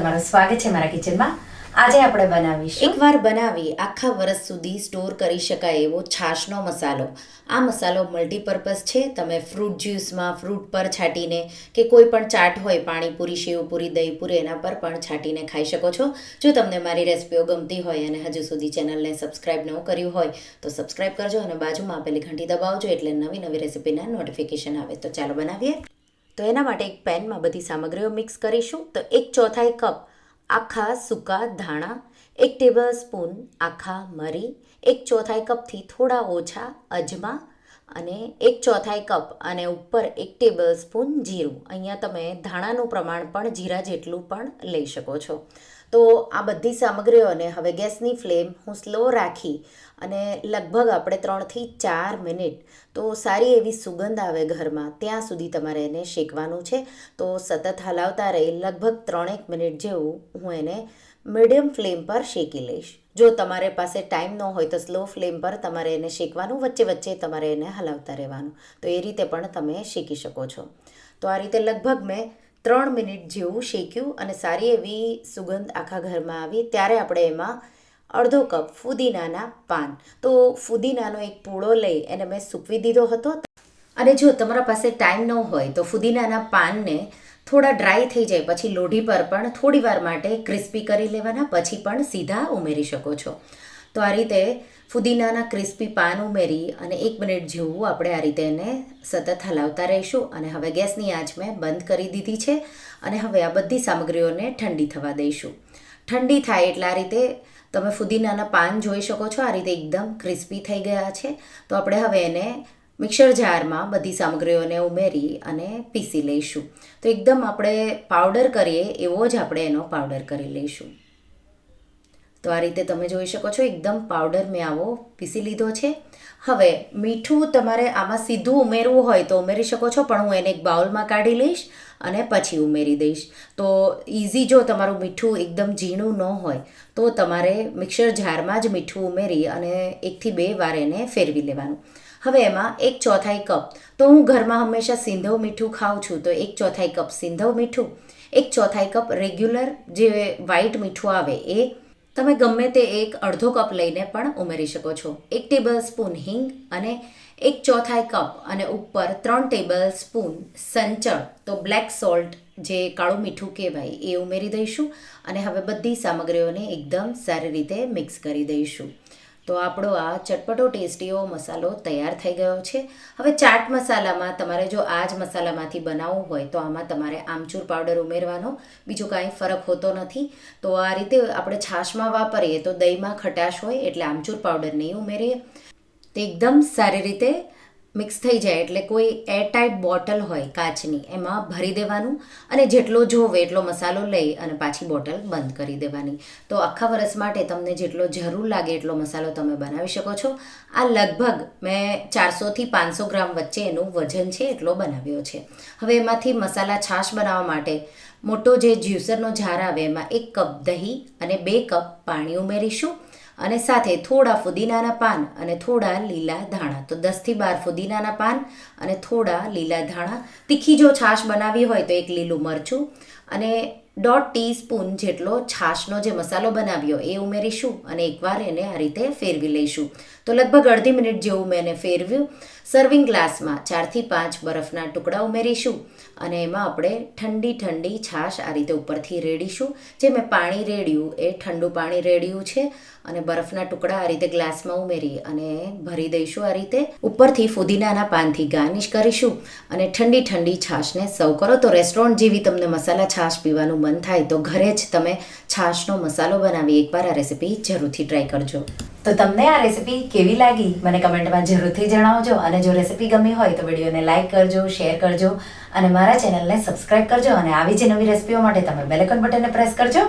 તમારું સ્વાગત છે મારા કિચનમાં. આજે આપણે બનાવીશું એકવાર બનાવી આખા વર્ષ સુધી સ્ટોર કરી શકાય એવો છાશનો મસાલો. આ મસાલો મલ્ટીપર્પઝ છે. તમે ફ્રૂટ જ્યુસમાં ફ્રૂટ પર છાંટીને કે કોઈ પણ ચાટ હોય, પાણીપુરી, સેવપુરી, દહીંપુરી, એના પર પણ છાંટીને ખાઈ શકો છો. જો તમને મારી રેસિપીઓ ગમતી હોય અને હજુ સુધી ચેનલને સબસ્ક્રાઇબ ન કર્યું હોય, તો સબસ્ક્રાઇબ કરજો અને બાજુમાં આપેલી ઘંટી દબાવજો એટલે નવી નવી રેસિપીના નોટિફિકેશન આવે. તો ચાલો બનાવીએ. તો એના માટે એક પેનમાં બધી સામગ્રીઓ મિક્સ કરીશું. તો એક ચોથાઈ કપ આખા સૂકા ધાણા, એક ટેબલ સ્પૂન આખા મરી, એક ચોથાઈ કપથી થોડા ઓછા અજમા અને એક ચોથાઈ કપ અને ઉપર એક ટેબલ સ્પૂન જીરું. અહીંયા તમે ધાણાનું પ્રમાણ પણ જીરા જેટલું પણ લઈ શકો છો. તો આ બધી સામગ્રીઓને હવે ગેસની ફ્લેમ હું સ્લો રાખી અને લગભગ આપણે ત્રણથી ચાર મિનિટ તો સારી એવી સુગંધ આવે ઘરમાં, ત્યાં સુધી તમારે એને શેકવાનું છે. તો સતત હલાવતા રહી, લગભગ ત્રણેક મિનિટ જેવું હું એને મીડિયમ ફ્લેમ પર શેકી લઈશ. જો તમારે પાસે ટાઈમ ન હોય તો સ્લો ફ્લેમ પર તમારે એને શેકવાનું, વચ્ચે વચ્ચે તમારે એને હલાવતા રહેવાનું. તો એ રીતે પણ તમે શેકી શકો છો. તો આ રીતે લગભગ મેં ત્રણ મિનિટ જેવું શેક્યું અને સારી એવી સુગંધ આખા ઘરમાં આવી. ત્યારે આપણે એમાં અડધો કપ ફુદીનાના પાન. તો ફુદીનાનો એક પૂળો લઈ એને મેં સૂકવી દીધો હતો. અને જો તમારા પાસે ટાઈમ ન હોય તો ફુદીનાના પાનને થોડા ડ્રાય થઈ જાય, પછી લોઢી પર પણ થોડી વાર માટે ક્રિસ્પી કરી લેવાના, પછી પણ સીધા ઉમેરી શકો છો. તો આ રીતે ફુદીનાના ક્રિસ્પી પાન ઉમેરી અને એક મિનિટ જેવું આપણે આ રીતે એને સતત હલાવતા રહીશું અને હવે ગેસની આંચ મેં બંધ કરી દીધી છે અને હવે આ બધી સામગ્રીઓને ઠંડી થવા દઈશું. ઠંડી થાય એટલે આ રીતે તમે ફુદીનાના પાન જોઈ શકો છો, આ રીતે એકદમ ક્રિસ્પી થઈ ગયા છે. તો આપણે હવે એને મિક્સર જારમાં બધી સામગ્રીઓને ઉમેરી અને પીસી લઈશું. તો એકદમ આપણે પાવડર કરીએ એવો જ આપણે એનો પાવડર કરી લઈશું. તો આ રીતે તમે જોઈ શકો છો, એકદમ પાવડર મેં આવો પીસી લીધો છે. હવે મીઠું તમારે આમાં સીધું ઉમેરવું હોય તો ઉમેરી શકો છો, પણ હું એને એક બાઉલમાં કાઢી લઈશ અને પછી ઉમેરી દઈશ. તો ઇઝી જો તમારું મીઠું એકદમ ઝીણું ન હોય, તો તમારે મિક્સર જારમાં જ મીઠું ઉમેરી અને એકથી બે વાર એને ફેરવી લેવાનું. હવે એમાં એક ચોથાઈ કપ, તો હું ઘરમાં હંમેશા સિંધવ મીઠું ખાઉં છું, તો એક ચોથાઈ કપ સિંધવ મીઠું, એક ચોથાઈ કપ રેગ્યુલર જે વ્હાઈટ મીઠું આવે એ તમે ગમે તે એક અડધો કપ લઈને પણ ઉમેરી શકો છો. એક ટેબલ સ્પૂન હિંગ અને એક ચોથાઈ કપ અને ઉપર ત્રણ ટેબલ સ્પૂન સંચળ, તો બ્લેક સોલ્ટ જે કાળું મીઠું કહેવાય એ ઉમેરી દઈશું અને હવે બધી સામગ્રીઓને એકદમ સારી રીતે મિક્સ કરી દઈશું. તો આપણો આ ચટપટો ટેસ્ટીઓ મસાલો તૈયાર થઈ ગયો છે. હવે ચાટ મસાલામાં તમારે જો આ જ મસાલામાંથી બનાવવું હોય તો આમાં તમારે આમચૂર પાવડર ઉમેરવાનો, બીજો કાંઈ ફરક હોતો નથી. તો આ રીતે આપણે છાશમાં વાપરીએ તો દહીંમાં ખટાશ હોય એટલે આમચૂર પાવડર નહીં ઉમેરીએ. તે એકદમ સારી રીતે મિક્સ થઈ જાય એટલે કોઈ એરટાઈટ બોટલ હોય કાચની, એમાં ભરી દેવાનું અને જેટલો જોવે એટલો મસાલો લઈ અને પાછી બોટલ બંધ કરી દેવાની. તો આખા વરસ માટે તમને જેટલો જરૂર લાગે એટલો મસાલો તમે બનાવી શકો છો. આ લગભગ મેં ચારસોથી પાંચસો ગ્રામ વચ્ચે એનું વજન છે એટલો બનાવ્યો છે. હવે એમાંથી મસાલા છાશ બનાવવા માટે મોટો જે જ્યુસરનો જાર આવે એમાં એક કપ દહીં અને બે કપ પાણી ઉમેરીશું. અને સાથે થોડા ફુદીનાના પાન અને થોડા લીલા ધાણા. તો દસથી બાર ફુદીનાના પાન અને થોડા લીલા ધાણા. તીખી જો છાશ બનાવી હોય તો એક લીલું મરચું અને દોઢ ટીસ્પૂન જેટલો છાશનો જે મસાલો બનાવ્યો એ ઉમેરીશું અને એકવાર એને આ રીતે ફેરવી લઈશું. તો લગભગ અડધી મિનિટ જેવું મેં એને ફેરવ્યું. સર્વિંગ ગ્લાસમાં ચારથી પાંચ બરફના ટુકડા ઉમેરીશું અને એમાં આપણે ઠંડી ઠંડી છાશ આ રીતે ઉપરથી રેડીશું. જે મેં પાણી રેડ્યું એ ઠંડુ પાણી રેડ્યું છે અને બરફના ટુકડા આ રીતે ગ્લાસમાં ઉમેરી અને ભરી દઈશું આ રીતે. ઉપરથી ફુદીનાના પાનથી ગાર્નિશ કરીશું અને ઠંડી ઠંડી છાશને સર્વ કરો. તો રેસ્ટોરન્ટ જેવી તમને મસાલા છાશ પીવાનું મન થાય તો ઘરે જ તમે છાશનો મસાલો બનાવી એકવાર આ રેસીપી જરૂરથી ટ્રાય કરજો. તો તમને આ રેસિપી કેવી લાગી? મને કમેન્ટમાં જરૂરથી જણાવજો. અને જો રેસિપી ગમી હોય તો વિડીયોને લાઇક કરજો શેર કરજો અને મારા ચેનલને સબસ્ક્રાઇબ કરજો અને આવી જ નવી રેસિપીઓ માટે તમે બેલેકોન બટનને પ્રેસ કરજો.